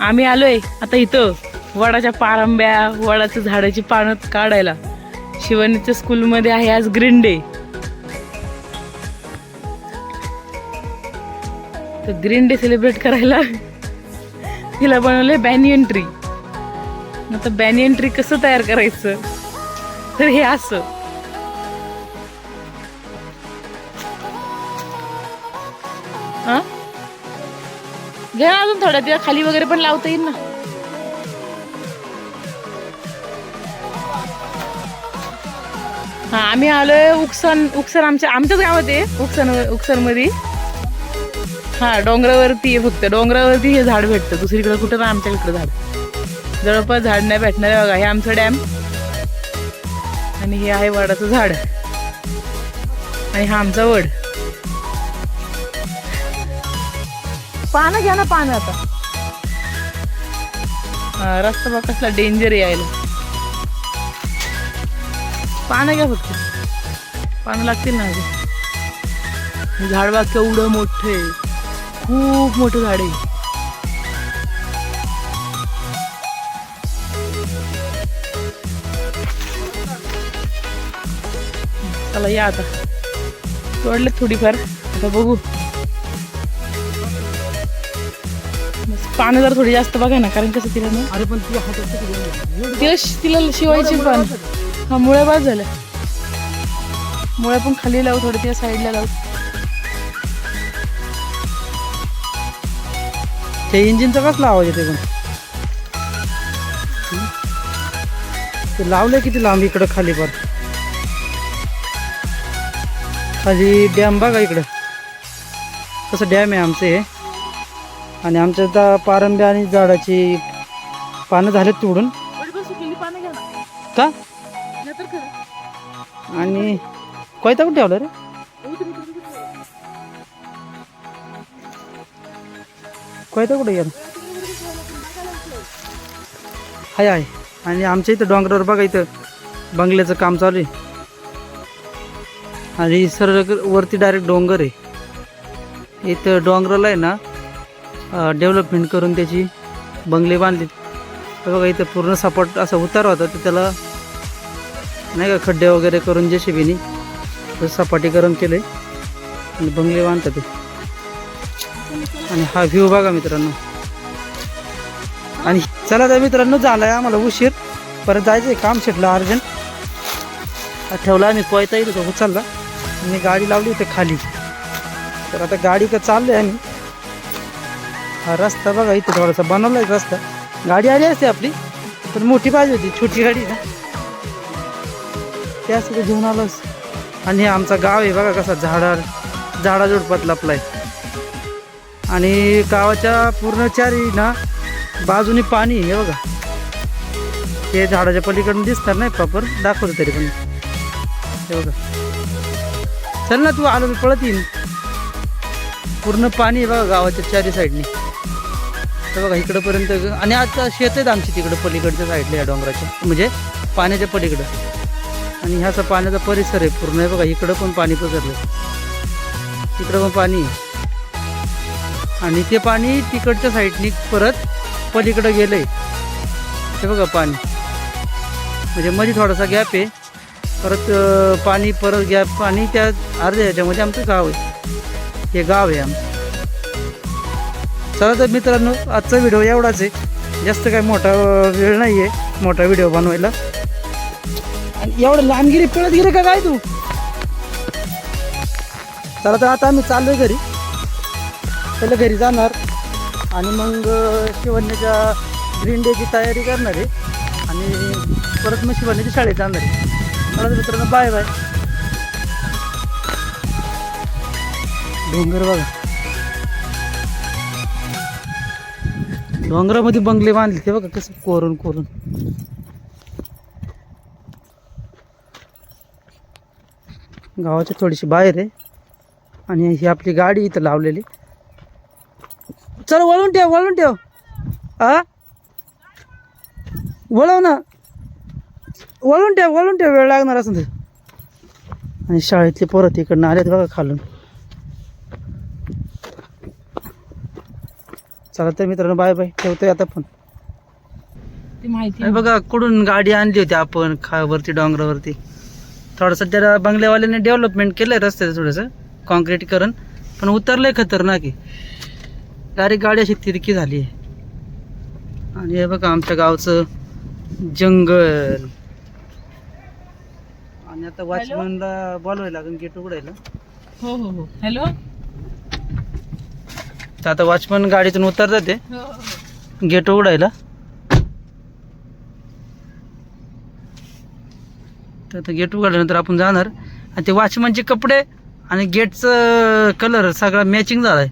आम्ही आलोय आता इथं वडाच्या पारंब्या वडाच्या झाडाची पानं काढायला. शिवानीच्या स्कूलमध्ये आहे आज ग्रीन डे तर ग्रीन डे सेलिब्रेट करायला तिला बनवलंय बॅनियन ट्री आता बॅनियन ट्री कसं तयार करायचं? तर हे असं. हा? घ्या अजून थोड्या दिवस खाली वगैरे पण लावता येईल ना. हा आम्ही आलोय उकसन उकसन आमच्या आमच्याच गावात आहे उकसन उकसनमध्ये हा डोंगरावरती आहे फक्त. डोंगरावरती हे झाड भेटतं. दुसरीकडे कुठं ना आमच्या इकडे झाड. जवळपास झाड नाही भेटणार आहे बघा. हे आमचं डॅम. आणि हे आहे वडाचं झाड. आणि हा आमचा वड. पानं घ्या ना पानं आता. हा, रस्ता बघ कसला डेंजर यायला. पानं घ्या फक्त. पानं लागतील ना अजून. हे झाड बघ केवढं मोठं आहे. खूप मोठं झाड आहे. चला या आता. तोडले थोडीफार. आता बघू. पानं जर थोडी जास्त बघा ना कारण कसं तिला ना अरे पण हातात तिला तिला शिवायची पण हा मुळ्या बाद झाल्या मुळ्या पण खाली लावू थोडं त्या साईडला लावू. ते इंजिनचा कसला आवाज येते पण? हं? ते लावलंय किती लांब इकडं खाली पर खाली डॅम बघा इकडं. कसं डॅम आहे आमचं हे. आणि आमच्या आता पारंब्या आणि झाडाची पानं झालेत तोडून. पानं घ्या ना. का. आणि कोयता कुठे ठेवला रे? कोयता कुठे गेला? हाय आहे आणि आमच्या इथं डोंगरावर बघा इथं बंगल्याचं काम चालू आहे. आणि सर वरती डायरेक्ट डोंगर आहे. इथं डोंगराला आहे ना डेव्हलपमेंट करून त्याची बंगले बांधले तर बघा इथं पूर्ण सपाट असा उतार होता तर त्याला नाही का खड्डे वगैरे करून जे शिबीने सपाटीकरण केले आणि बंगले बांधतात ते. आणि हा व्ह्यू बघा मित्रांनो. आणि चला तर मित्रांनो झालाय आम्हाला उशीर. परत जायचं आहे काम शिटलं अर्जंट. ठेवला आम्ही पोयता येईल तो उचलला. मी गाडी लावली इथे खाली. तर आता गाडी का आहे आम्ही. हा रस्ता बघा इथे थोडासा बनवला आहे रस्ता. गाडी आली असते आपली पण मोठी पाहिजे होती छोटी गाडी ना. त्यासाठी घेऊन आलोच आणि हे आमचा गाव आहे बघा कसा झाडा झाडाझुडपात लपलाय. आणि गावाच्या पूर्ण चारी ना बाजूने पाणी आहे हे बघा. ते झाडाच्या पलीकडून दिसणार नाही प्रॉपर दाखवतो तरी पण. हे बघा. चल ना तू आलो मी पळत येईन. पूर्ण पाणी आहे बघा गावाच्या चारी साईडनी तर बघा इकडंपर्यंत आणि आता शेत आहेत आमची तिकडं पलीकडच्या साईडला या डोंगराच्या. म्हणजे पाण्याच्या पलीकडं. आणि ह्याचा पाण्याचा परिसर आहे पूर्ण. आहे बघा इकडं पण पाणी पसरलं तिकडं पण पाणी आहे. आणि ते पाणी तिकडच्या साईडनी परत पलीकडं गेलंय. ते बघा पाणी. म्हणजे मध्ये थोडासा गॅप आहे. परत पाणी परत गॅप. पाणी त्या अर्ध्या ह्याच्यामध्ये आमचं गाव आहे. हे गाव आहे आमचं. चला तर मित्रांनो आजचा व्हिडिओ एवढाच आहे. जास्त काय मोठा वेळ नाही आहे मोठा व्हिडिओ बनवायला. आणि एवढं पिळत गिरी का काय तू? चला तर आता आम्ही चाललोय घरी. त्याला घरी जाणार. आणि मग शिवण्याच्या ग्रीन डेची तयारी करणार आहे. आणि परत मग शिवण्याच्या शाळेत जाणार आहे. चला मित्रांनो बाय बाय डोंगर बघा. डोंगरामध्ये बंगले बांधले ते बघा कसं कोरून कोरून. गावाच्या थोडीशी बाहेर आहे. आणि ही आपली गाडी इथं लावलेली. चल वळून ठेव वळून ठेव. आ? वळव ना. वळून ठेव वळून ठेव वेळ लागणार असं आणि शाळेतले पोरं तिकडनं आलेत बघा खालून. चला तर मित्रांनो बाय बाय ठेवतोय आता पण ती माहिती बघा कुठून गाडी आणली होती आपण खा वरती डोंगरावरती. थोडंसं त्याला बंगल्यावाल्याने डेव्हलपमेंट केलंय रस्त्याचं थोडंसं कॉन्क्रीटीकरण पण उतरलंय खतरनाक आहे. डायरेक्ट गाडी अशी तिरकी झाली आहे. आणि हे बघा आमच्या गावचं जंगल. आणि आता वॉचमॅनला बोलवायला लागेल गेट उघडायला. हो हो हो. हॅलो तर आता वॉचमॅन गाडीतून उतरतात ते. गेट उघडायला. तर आता गेट उघडल्यानंतर आपण जाणार. आणि ते वॉचमॅनचे कपडे आणि गेटचं कलर सगळा मॅचिंग झालाय.